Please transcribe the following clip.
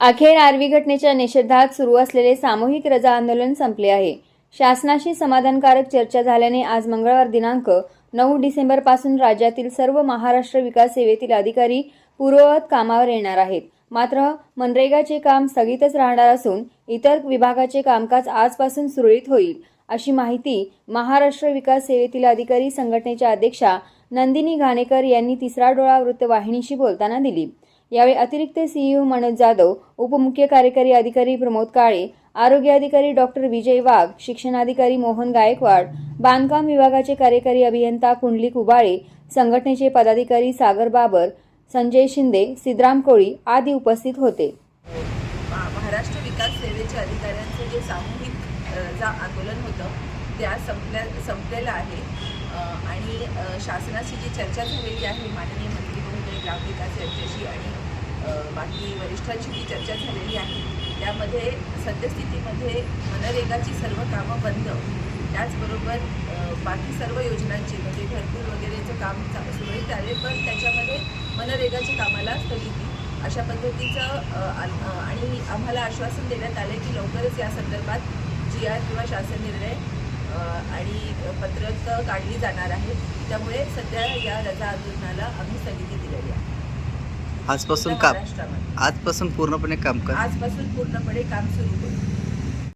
अखेर आरवी घटनेच्या निषेधात सुरू असलेले सामूहिक रजा आंदोलन संपले आहे. शासनाशी समाधानकारक चर्चा झाल्याने आज मंगळवार दिनांक नऊ डिसेंबरपासून राज्यातील सर्व महाराष्ट्र विकास सेवेतील अधिकारी पूर्ववत कामावर येणार आहेत. मात्र मनरेगाचे काम स्थगितच राहणार असून इतर विभागाचे कामकाज आजपासून सुरळीत होईल अशी माहिती महाराष्ट्र विकास सेवेतील अधिकारी संघटनेच्या अध्यक्षा नंदिनी घाणेकर यांनी तिसरा डोळा वृत्तवाहिनीशी बोलताना दिली. यावेळी अतिरिक्त सीईओ मनोज जाधव उपमुख्य कार्यकारी अधिकारी प्रमोद काळे आरोग्य अधिकारी डॉक्टर विजय वाघ शिक्षणाधिकारी मोहन गायकवाड बांधकाम विभागाचे कार्यकारी अभियंता कुंडलिक उबाळे संघटनेचे पदाधिकारी सागर बाबर संजय शिंदे सिद्धराम कोळी आदी उपस्थित होते. महाराष्ट्र विकास सेवेच्या अधिकाऱ्यांचं जे सामूहिक जा आंदोलन होतं त्या संपल्या संपलेलं आहे. आणि शासनाशी जी चर्चा झालेली आहे माननीय मंत्री महोदय ग्रामविकास यांच्याशी आणि बाकी वरिष्ठांची जी चर्चा झालेली आहे त्यामध्ये सद्यस्थितीमध्ये मनरेगाची सर्व कामं बंद. त्याचबरोबर बाकी सर्व योजनांची म्हणजे घरकुल वगैरेचं काम सुरळीत आले पण त्याच्यामध्ये मनरेगाच्या कामाला स्थगिती. अशा पद्धतीचं आणि आम्हाला आश्वासन देण्यात आले की लवकरच या संदर्भात जी आर किंवा शासन निर्णय आणि पत्रक काढली जाणार आहे. त्यामुळे सध्या या रजा आंदोलनाला आम्ही स्थगिती दिलेली आहे. आजपासून काम आजपासून पूर्णपणे कामकाज आजपासून पूर्णपणे काम सुरू होईल